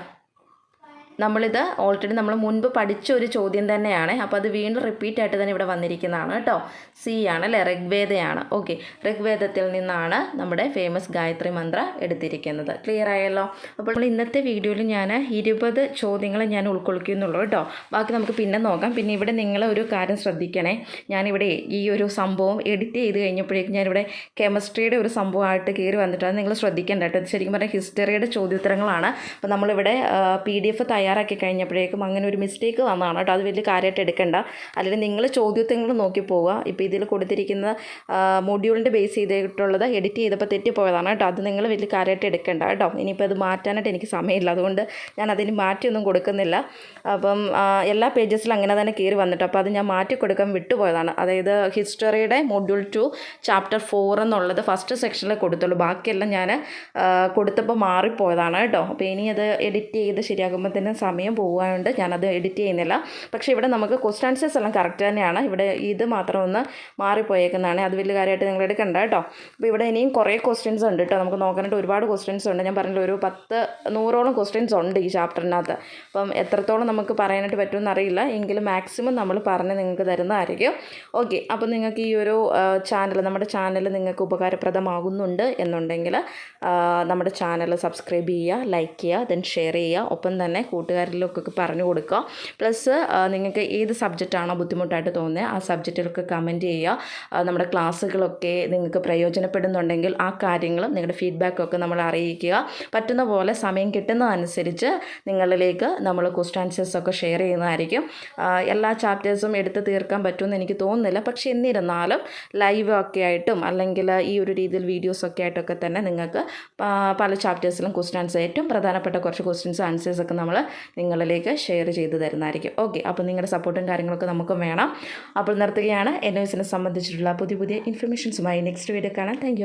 നമ്മളിത് ഓൾറെഡി നമ്മൾ മുൻപ് പഠിച്ച ഒരു ചോദ്യം തന്നെയാണ്. അപ്പോൾ അത് വീണ്ടും റിപ്പീറ്റ് ആയിട്ട് തന്നെ ഇവിടെ വന്നിരിക്കുന്നതാണ് കേട്ടോ. സി ആണ് അല്ലേ? ഋഗ്വേദയാണ്. ഓക്കെ ഋഗ്വേദത്തിൽ നിന്നാണ് നമ്മുടെ ഫേമസ് ഗായത്രി മന്ത്ര എടുത്തിരിക്കുന്നത്. ക്ലിയർ ആയല്ലോ? അപ്പോൾ നമ്മൾ ഇന്നത്തെ വീഡിയോയിൽ ഞാൻ ഇരുപത് ചോദ്യങ്ങൾ ഞാൻ ഉൾക്കൊള്ളിക്കുന്നുള്ളൂ കേട്ടോ. ബാക്കി നമുക്ക് പിന്നെ നോക്കാം. പിന്നെ ഇവിടെ നിങ്ങൾ ഒരു കാര്യം ശ്രദ്ധിക്കണേ. ഞാനിവിടെ ഈ ഒരു സംഭവം എഡിറ്റ് ചെയ്ത് കഴിഞ്ഞപ്പോഴേക്കും ഞാനിവിടെ കെമിസ്ട്രിയുടെ ഒരു സംഭവമായിട്ട് കയറി വന്നിട്ട് അത് നിങ്ങൾ ശ്രദ്ധിക്കേണ്ട കേട്ടോ. ശരിക്കും പറഞ്ഞാൽ ഹിസ്റ്ററിയുടെ ചോദ്യോത്തരങ്ങളാണ്. അപ്പോൾ നമ്മളിവിടെ പി ഡി എഫ് തയ്യാറാക്കി കഴിഞ്ഞപ്പോഴേക്കും അങ്ങനെ ഒരു മിസ്റ്റേക്ക് വന്നതാണ് കേട്ടോ. അത് വലിയ കാര്യമായിട്ട് എടുക്കേണ്ട. അല്ലെങ്കിൽ നിങ്ങൾ ചോദ്യോത്തരങ്ങൾ നോക്കി പോവുക. ഇപ്പോൾ ഇതിൽ കൊടുത്തിരിക്കുന്ന മൊഡ്യൂളിന്റെ ബേസ് ചെയ്തിട്ടുള്ളത് എഡിറ്റ് ചെയ്തപ്പോൾ തെറ്റിപ്പോയതാണ് കേട്ടോ. അത് നിങ്ങൾ വലിയ കാര്യമായിട്ട് എടുക്കേണ്ട കേട്ടോ. ഇനിയിപ്പോൾ അത് മാറ്റാനായിട്ട് എനിക്ക് സമയമില്ല. അതുകൊണ്ട് ഞാൻ അതിന് മാറ്റിയൊന്നും കൊടുക്കുന്നില്ല. അപ്പം എല്ലാ പേജസിലും അങ്ങനെ തന്നെ കയറി വന്നിട്ട് അപ്പോൾ അത് ഞാൻ മാറ്റി കൊടുക്കാൻ വിട്ടുപോയതാണ്. അതായത് ഹിസ്റ്ററിയുടെ മൊഡ്യൂൾ ടു ചാപ്റ്റർ ഫോർ എന്നുള്ളത് ഫസ്റ്റ് സെക്ഷനിൽ കൊടുത്തുള്ളൂ. ബാക്കിയെല്ലാം ഞാൻ കൊടുത്തപ്പോൾ മാറിപ്പോയതാണ് കേട്ടോ. അപ്പോൾ ഇനി അത് എഡിറ്റ് ചെയ്ത് ശരിയാകുമ്പോൾ തന്നെ സമയം പോകാനുണ്ട് ഞാനത് എഡിറ്റ് ചെയ്യുന്നില്ല. പക്ഷേ ഇവിടെ നമുക്ക് ക്വസ്റ്റ് ആൻസേഴ്സ് എല്ലാം കറക്റ്റ് തന്നെയാണ്. ഇവിടെ ഇത് മാത്രം ഒന്ന് മാറിപ്പോയേക്കുന്നതാണ്. അത് വലിയ കാര്യമായിട്ട് നിങ്ങൾ എടുക്കണ്ട കേട്ടോ. അപ്പോൾ ഇവിടെ ഇനിയും കുറേ ക്വസ്റ്റ്യൻസ് ഉണ്ട് കേട്ടോ. നമുക്ക് നോക്കാനായിട്ട് ഒരുപാട് ക്വസ്റ്റ്യൻസ് ഉണ്ട്. ഞാൻ പറഞ്ഞില്ല ഒരു പത്ത് നൂറോളം ക്വസ്റ്റ്യൻസ് ഉണ്ട് ഈ ചാപ്റ്ററിനകത്ത് അപ്പം എത്രത്തോളം നമുക്ക് പറയാനായിട്ട് പറ്റുമെന്ന് അറിയില്ല. എങ്കിലും മാക്സിമം നമ്മൾ പറഞ്ഞ് നിങ്ങൾക്ക് തരുന്നതായിരിക്കും. ഓക്കെ അപ്പോൾ നിങ്ങൾക്ക് ഈ ഒരു ചാനൽ നമ്മുടെ ചാനൽ നിങ്ങൾക്ക് ഉപകാരപ്രദമാകുന്നുണ്ട് എന്നുണ്ടെങ്കിൽ നമ്മുടെ ചാനൽ സബ്സ്ക്രൈബ് ചെയ്യുക ലൈക്ക് ചെയ്യുക ദെൻ ഷെയർ ചെയ്യുക. ഒപ്പം തന്നെ കൂട്ടുകാരിലൊക്കെ പറഞ്ഞു കൊടുക്കുക. പ്ലസ് നിങ്ങൾക്ക് ഏത് സബ്ജക്റ്റാണോ ബുദ്ധിമുട്ടായിട്ട് തോന്നുന്നത് ആ സബ്ജക്റ്റിലൊക്കെ കമന്റ് ചെയ്യുക. നമ്മുടെ ക്ലാസ്സുകളൊക്കെ നിങ്ങൾക്ക് പ്രയോജനപ്പെടുന്നുണ്ടെങ്കിൽ ആ കാര്യങ്ങളും നിങ്ങളുടെ ഫീഡ്ബാക്കൊക്കെ നമ്മൾ അറിയിക്കുക. പറ്റുന്ന പോലെ സമയം കിട്ടുന്നതനുസരിച്ച് നിങ്ങളിലേക്ക് നമ്മൾ ക്വസ്റ്റ് ആൻസേഴ്സ് ഒക്കെ ഷെയർ ചെയ്യുന്നതായിരിക്കും. എല്ലാ ചാപ്റ്റേഴ്സും എടുത്ത് തീർക്കാൻ പറ്റുമെന്ന് എനിക്ക് തോന്നുന്നില്ല. പക്ഷേ എന്നിരുന്നാലും ലൈവ് ഒക്കെ ആയിട്ടും അല്ലെങ്കിൽ ഈ ഒരു രീതിയിൽ വീഡിയോസൊക്കെ ആയിട്ടൊക്കെ തന്നെ നിങ്ങൾക്ക് പല ചാപ്റ്റേഴ്സിലും ക്വസ്റ്റ്യൻസ് ഏറ്റവും പ്രധാനപ്പെട്ട കുറച്ച് ക്വസ്റ്റ്യൻസ് ആൻസേഴ്സ് ഒക്കെ നമ്മൾ നിങ്ങളിലേക്ക് ഷെയർ ചെയ്ത് തരുന്നതായിരിക്കും. ഓക്കെ അപ്പോൾ നിങ്ങളുടെ സപ്പോർട്ടും കാര്യങ്ങളൊക്കെ നമുക്ക് വേണം. അപ്പോൾ നിർത്തുകയാണ്. എൻ എസിനെ സംബന്ധിച്ചിട്ടുള്ള പുതിയ പുതിയ ഇൻഫർമേഷൻസുമായി നെക്സ്റ്റ് വീഡിയോ കാണാം. താങ്ക്